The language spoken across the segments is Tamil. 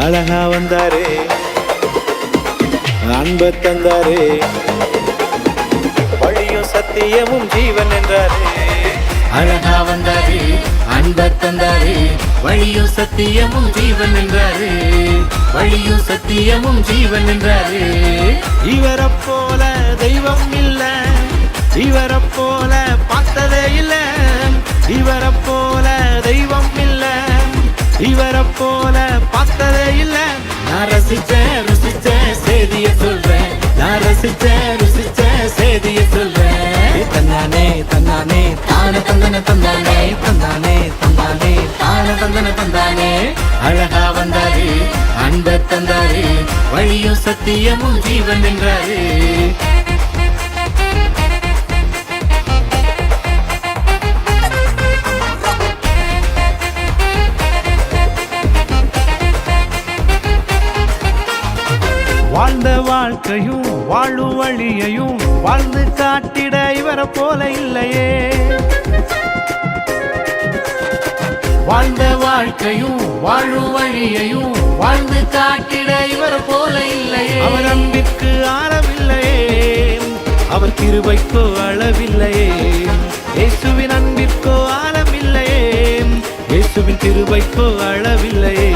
அழகா வந்தாரே. அன்பு தந்தாரே. வழியும் சத்தியமும் ஜீவன் என்றாரே. அழகா வந்தாரு அன்ப தந்தாரு. வழியும் சத்தியமும் ஜீவன் என்றாரு. வழியும் சத்தியமும் ஜீவன் என்றாரு. இவரை போல ரசிச்சேன் ருசிச்சேன் செய்திய சொல்றேன் நான் ரசிச்சேன் ருசிச்சேன் செய்திய சொல்றேன் தந்தானே தந்தானே தான தந்தன தந்தானே. தந்தானே தந்தானே தான தந்தன தந்தானே. அழகா வந்தாரு அன்ப தந்தாரு வழியும் சத்தியமும் ஜீவன் என்றாரு வாழ்ந்த வாழ்க்கையும் வாழும் வழியையும் வாழ்ந்து காட்டிட இவரை போல இல்லையே. வாழ்ந்த வாழ்க்கையும் வாழும் வழியையும் வாழ்ந்து காட்டிட இவர் போல இல்லையே. அவர் அன்பிற்கு ஆழமில்லையே அவர் கிருபைக்கோ அளவில்லையே. இயேசுவின் அன்பிற்கோ ஆழமில்லையே இயேசுவின் கிருபைக்கோ அளவில்லையே.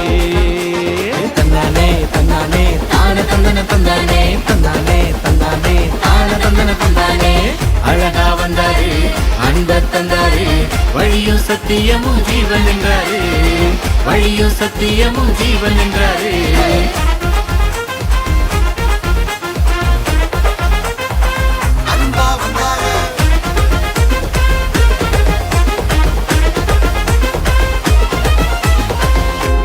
வழியும் சத்தியமும் ஜீவன் என்றாரு. வழியும் சத்தியமும் ஜீவன் என்றாரு.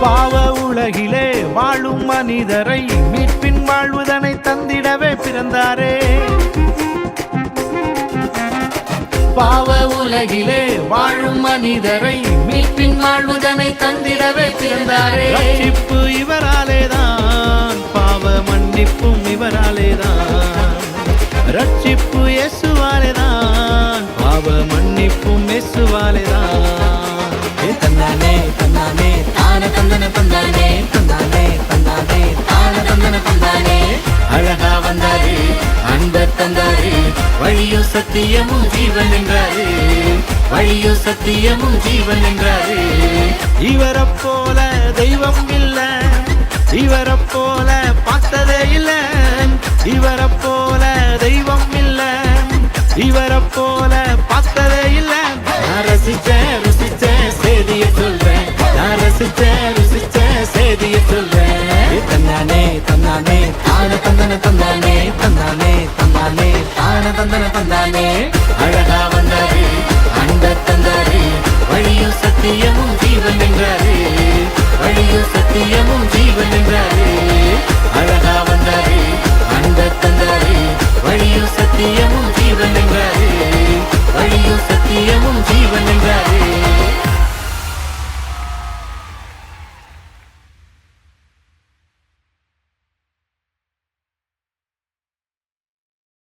பாவ உலகிலே வாழும் மனிதரை மீட்பின் வாழ்வுதனை தந்திடவே பிறந்தாரே. பாவ உலகிலே வாழும் மனிதரை மீட்பின் வாழ்வுதனை தந்திடவே பிறந்தாரே ரட்சிப்பு இவராலேதான் பாவ மன்னிப்பும் இவராலேதான். ரட்சிப்பு இயேசுவாலேதான் பாவ மன்னிப்பும் இயேசுவாலேதான். தந்தானே தந்தானே தான தந்தானே தந்தானே. வழியோ சத்தியமும் ஜீவன் என்றாரு. வழியோ சத்தியமும் ஜீவன் என்றாரு. இவரை போல தெய்வம் இல்ல இவரை போல பார்த்ததே இல்ல. இவரை போல தெய்வம் இல்ல இவரை போல பார்த்ததே இல்ல. நான் ரசிச்சேன் ருசிச்சேன் செய்திய சொல்றேன் நான் ரசிச்ச ருசிச்ச செய்திய சொல்றேன் ஏ தந்தானே தந்தானே தான தந்தன தந்தானே தந்தானே தந்தானே தான தந்தன தந்தானே. அழகா வந்தாரு அன்ப தந்தாரு வழியும் சத்தியமும் ஜீவன் என்றாரு வழியும் சத்தியமும் ஜீவன் என்றாரு அழகா வந்தாரு அன்ப தந்தாரு வழியும் சத்தியமும்